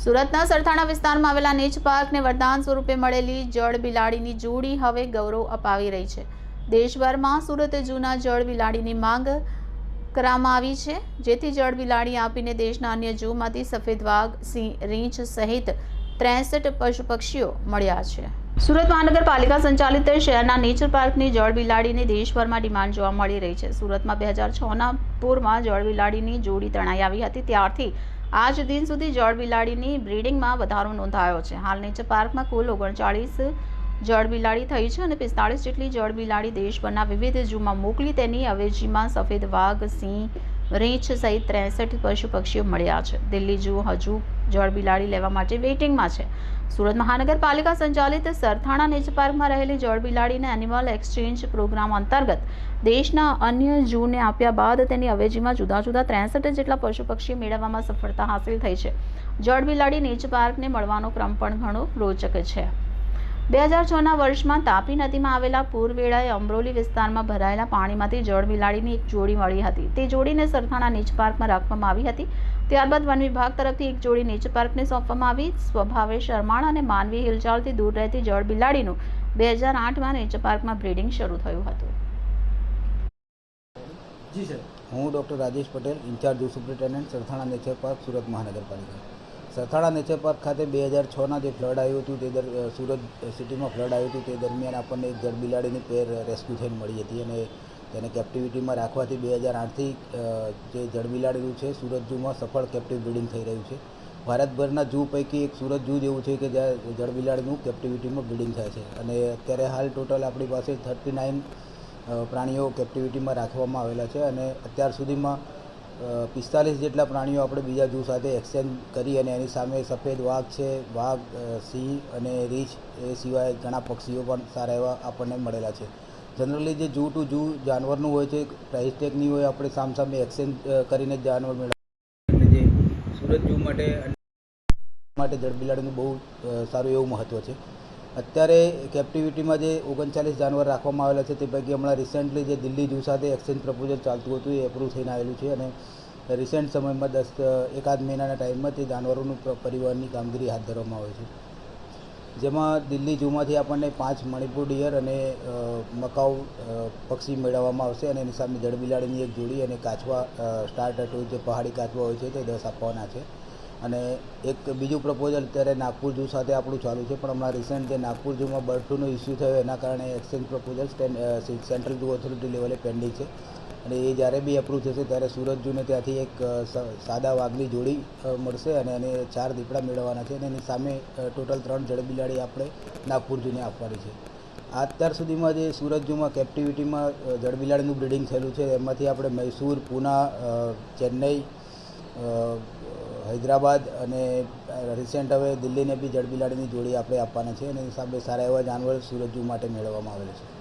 સુરતના સરથાણા વિસ્તારમાં આવેલા નેચ પાર્કને વરદાન સ્વરૂપે મળેલી જળ બિલાડીની જોડી હવે ગૌરવ અપાવી રહી છે. દેશભરમાં સુરત જૂના જળ બિલાડીની માંગ કરવામાં આવી છે. જેથી જળ બિલાડી આપીને દેશના અન્ય જૂમાંથી સફેદ વાઘ, સિંહ, રીંછ સહિત ત્રેસઠ પશુ પક્ષીઓ મળ્યા છે. સુરત મહાનગરપાલિકા સંચાલિત શહેરના નેચર પાર્કની જળ બિલાડીની દેશભરમાં ડિમાન્ડ જોવા મળી રહી છે. સુરતમાં બે હજાર છના પૂરમાં જળ બિલાડીની જોડી તણાઈ આવી હતી. ત્યારથી આજ દિન સુધી જળ બિલાડીની બ્રીડિંગમાં વધારો નોંધાયો છે. હાલ નેચર પાર્કમાં કુલ ઓગણચાળીસ જળ બિલાડી થઈ છે અને પિસ્તાળીસ જેટલી જળ બિલાડી દેશભરના વિવિધ ઝૂમાં મોકલી તેની અવેજીમાં સફેદ વાઘ, સિંહ રીંછ સહિત ત્રેસઠ પશુ પક્ષીઓ મળ્યા છે. દિલ્હી ઝૂ હજુ જળ બિલાડી લેવા માટે વેઇટિંગમાં છે. સુરત મહાનગરપાલિકા સંચાલિત સરથાણા નેચર પાર્કમાં રહેલી જળ બિલાડીને એનિમલ એક્સચેન્જ પ્રોગ્રામ અંતર્ગત દેશના અન્ય જૂને આપ્યા બાદ તેની અવેજીમાં જુદા જુદા ત્રેસઠ જેટલા પશુ પક્ષી મેળવવામાં સફળતા હાંસિલ થઈ છે. જળ બિલાડી નેચર પાર્કને મળવાનો ક્રમ પણ ઘણો રોચક છે. બે હજાર છના વર્ષમાં તાપી નદીમાં આવેલા પૂર વેળાએ અમરોલી વિસ્તારમાં ભરાયેલા પાણીમાંથી જળ બિલાડીની એક જોડી મળી હતી. તે જોડીને સરથાણા નીચ પાર્કમાં રાખવામાં આવી હતી. ત્યારબાદ વન વિભાગ તરફથી એક જોડી નીચ પાર્કને સોંપવામાં આવી. સ્વભાવે શરમાળ અને માનવી હિલચાલથી દૂર રહેતી જળ બિલાડીનું બે હજાર આઠમાં નીચ પાર્કમાં બ્રીડિંગ શરૂ થયું હતું. જી સર. હું doctor Rajesh Patel incharge superintendent Sarthana nature park Surat મહાનગરપાલિકા. સરથાણા નેચર પાર્ક ખાતે બે હજાર છના જે ફ્લડ આવ્યું હતું તે દર સુરત સિટીમાં ફ્લડ આવ્યું હતું તે દરમિયાન આપણને એક જળબિલાડીની પેર રેસ્ક્યુ થઈને મળી હતી અને તેને કેપ્ટિવિટીમાં રાખવાથી બે હજાર આઠથી જે જળબિલાડીનું છે સુરત ઝૂમાં સફળ કેપ્ટિવ બ્રિડિંગ થઈ રહ્યું છે. ભારતભરના ઝૂ પૈકી એક સુરત ઝૂ જેવું છે કે જ્યાં જળબિલાડીનું કેપ્ટિવિટીમાં બ્રિડિંગ થાય છે. અને અત્યારે હાલ ટોટલ આપણી પાસે થર્ટી નાઇન પ્રાણીઓ કેપ્ટિવિટીમાં રાખવામાં આવેલા છે અને અત્યાર સુધીમાં પિસ્તાલીસ જેટલા પ્રાણીઓ આપણે બીજા જૂ સાથે એક્સચેન્જ કરી અને એની સામે સફેદ વાઘ છે. વાઘ સિંહ અને રીંછ એ સિવાય ઘણા પક્ષીઓ પણ સારા એવા આપણને મળેલા છે. જનરલી જે જૂ ટુ જૂ જાનવરનું હોય છે પ્રાઇસ ટેગની હોય, આપણે સામસામે એક્સચેન્જ કરીને જાનવર મેળવીએ. જે સુરત જૂ માટે માટે જળબિલાડીનું બહુ સારું એવું મહત્ત્વ છે. અત્યારે કેપ્ટિવિટીમાં જે ઓગણચાલીસ જાનવર રાખવામાં આવેલા છે, તે પૈકી હમણાં રિસેન્ટલી જે દિલ્હી જૂ સાથે એક્સચેન્જ પ્રપોઝલ ચાલતું હતું, એ એપ્રૂવ થઈને આવેલું છે અને રિસેન્ટ સમયમાં દસ, એકાદ મહિનાના ટાઈમમાં તે જાનવરોનું પરિવહનની કામગીરી હાથ ધરવામાં આવે છે. જેમાં દિલ્હી ઝૂમાંથી આપણને પાંચ મણિપુર ડિયર અને મકાઉ પક્ષી મેળવવામાં આવશે અને એની સામે જળબિલાડીની એક જોડી અને કાચવા સ્ટાર ટટુ જે પહાડી કાચવા હોય છે, તે દસ આપવાના છે. અને એક બીજું પ્રપોઝલ અત્યારે નાગપુર જૂ સાથે આપણું ચાલુ છે, પણ હમણાં રિસેન્ટ જે નાગપુર જૂમાં બર્ડ ફ્લૂનો ઇસ્યુ થયો, એના કારણે exchange proposal central zoo authority લેવલે પેન્ડિંગ છે. અને એ જ્યારે બી એપ્રૂવ થશે, ત્યારે સુરત જૂને ત્યાંથી એક સાદા વાઘની જોડી મળશે અને એને ચાર દીપડા મેળવવાના છે અને એની સામે ટોટલ ત્રણ જળબિલાડી આપણે નાગપુર જૂને આપવાની છે. અત્યાર સુધીમાં જે સુરત જૂમાં કેપ્ટિવિટીમાં જડબિલાડીનું બ્રિડિંગ થયેલું છે, એમાંથી આપણે મૈસૂર, પૂના ચેન્નઈ હૈદરાબાદ અને રિસેન્ટ હવે દિલ્હીને બી જડબિલાડીની જોડી આપણે આપવાના છે અને સામે સારા એવા જાનવર સુરત માટે મેળવવામાં આવેલા છે.